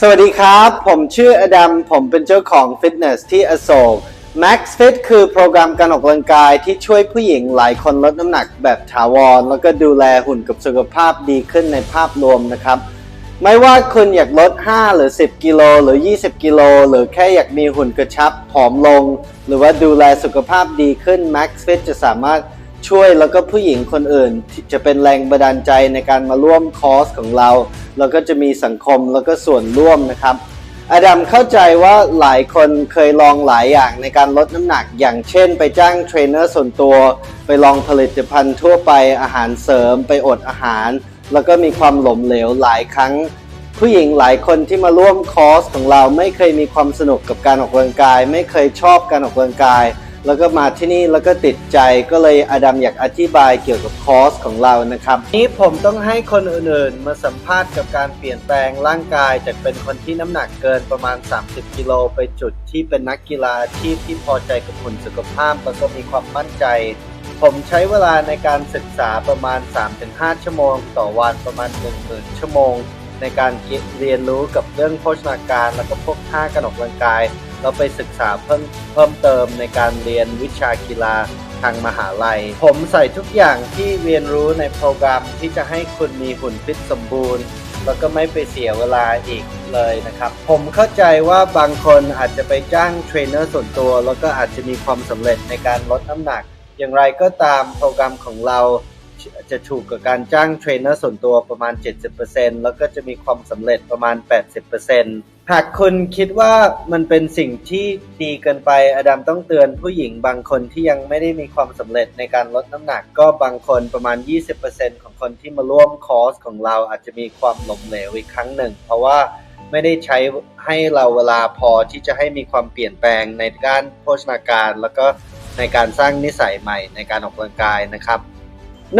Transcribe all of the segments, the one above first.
สวัสดีครับ ผมชื่ออดัม ผมเป็นเจ้าของฟิตเนสที่อโศก Max Fit คือโปรแกรมการออกกำลังกายที่ช่วยผู้หญิงหลายคนลดน้ำหนักแบบถาวร แล้วก็ดูแลหุ่นกับสุขภาพดีขึ้นในภาพรวมนะครับ ไม่ว่าคุณอยากลด 5 หรือ 10 กิโลหรือ 20 กิโลหรือแค่อยากมีหุ่นกระชับผอมลง หรือว่าดูแลสุขภาพดีขึ้น Max Fit จะสามารถ ช่วยแล้วก็ผู้หญิงคนอื่นจะเป็นแรงบันดาลใจในการมาร่วมคอร์สของเรา แล้วก็จะมีสังคมแล้วก็ส่วนร่วมนะครับอดัมเข้าใจว่าหลายคนเคยลองหลายอย่างในการลดน้ำหนัก อย่างเช่น ไปจ้างเทรนเนอร์ส่วนตัว ไปลองผลิตภัณฑ์ทั่วไปอาหารเสริม ไปอดอาหาร แล้วก็มีความหลมเหลวหลายครั้ง ผู้หญิงหลายคนที่มาร่วมคอร์สของเราไม่เคยมีความสนุกกับการออกกำลังกาย ไม่เคยชอบการออกกำลังกาย แล้วก็มาที่นี่แล้วก็ติดใจก็เลยอดัมอยากอธิบายเกี่ยวกับคอร์สของเรานะครับ นี้ผมต้องให้คนอื่นๆ มาสัมภาษณ์กับการเปลี่ยนแปลงร่างกายจากเป็นคนที่น้ำหนักเกินประมาณ 30 กิโลไปจุดที่เป็นนักกีฬาอาชีพที่พอใจกับหุ่นสุขภาพแล้วก็มีความมั่นใจ ผมใช้เวลาในการศึกษาประมาณ 3-5 ชั่วโมง ต่อวันประมาณ 10,000 ชั่วโมง ในการเรียนรู้กับเรื่องโภชนาการ แล้วก็พวกท่าการออกกำลังกาย เราไปศึกษาเพิ่มเพิ่มเติมในการเรียนวิชากีฬาทางมหาลัย ผมใส่ทุกอย่างที่เรียนรู้ในโปรแกรมที่จะให้คุณมีหุ่นฟิตสมบูรณ์ แล้วก็ไม่ไปเสียเวลาอีกเลยนะครับ ผมเข้าใจว่าบางคนอาจจะไปจ้างเทรนเนอร์ส่วนตัว แล้วก็อาจจะมีความสำเร็จในการลดน้ำหนัก อย่างไรก็ตามโปรแกรมของเราจะถูกกับการจ้างเทรนเนอร์ส่วนตัวประมาณ 70%แล้วก็จะมีความสำเร็จประมาณ 80% หากคุณคิดว่ามันเป็นสิ่งที่ดีเกินไป อดัมต้องเตือนผู้หญิงบางคนที่ยังไม่ได้มีความสำเร็จในการลดน้ำหนักก็บางคนประมาณ 20%ของคนที่มาร่วมคอร์สของเราอาจจะมีความล้มเหลวอีกครั้งหนึ่ง เพราะว่าไม่ได้ใช้ให้เราเวลาพอที่จะให้มีความเปลี่ยนแปลงในด้านโภชนาการ แล้วก็ในการสร้างนิสัยใหม่ในการออกกำลังกายนะครับ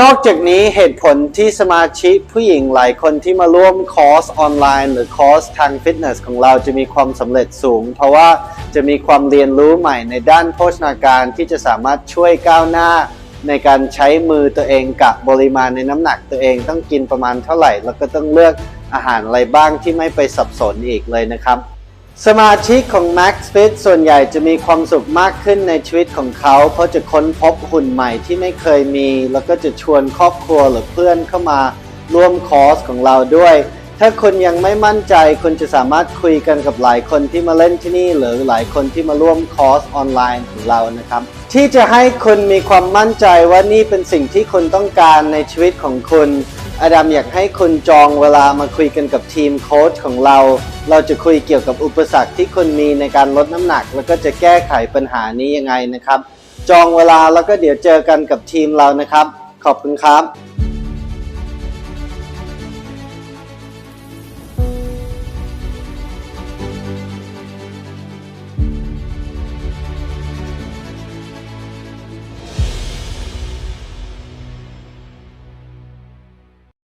นอกจากนี้เหตุผลที่สมาชิกผู้หญิงหลายคนที่มาร่วมคอร์สออนไลน์ หรือคอร์สทางฟิตเนสของเราจะมีความสำเร็จสูง เพราะว่าจะมีความเรียนรู้ใหม่ในด้านโภชนาการที่จะสามารถช่วยก้าวหน้า ในการใช้มือตัวเองกับปริมาณในน้ำหนักตัวเองต้องกินประมาณเท่าไหร่ แล้วก็ต้องเลือกอาหารอะไรบ้างที่ไม่ไปสับสนอีกเลยนะครับ สมาชิกของ Max Fit ส่วนใหญ่จะมีความสุขมากขึ้นในชีวิตของเขา เพราะจะค้นพบหุ่นใหม่ที่ไม่เคยมี แล้วก็จะชวนครอบครัวหรือเพื่อนเข้ามาร่วมคอร์สของเราด้วย ถ้าคุณยังไม่มั่นใจ คุณจะสามารถคุยกันกับหลายคนที่มาเล่นที่นี่ หรือหลายคนที่มาร่วมคอร์สออนไลน์ของเรานะครับ ที่จะให้คุณมีความมั่นใจว่านี่เป็นสิ่งที่คุณต้องการในชีวิตของคุณ อดัมอยากให้คุณจองเวลามาคุยกันกับทีมโค้ชของเรา เราจะคุยเกี่ยวกับอุปสรรคที่คุณมีในการลดน้ำหนัก แล้วก็จะแก้ไขปัญหานี้ยังไงนะครับ จองเวลาแล้วก็เดี๋ยวเจอกันกับทีมเรานะครับ ขอบคุณครับ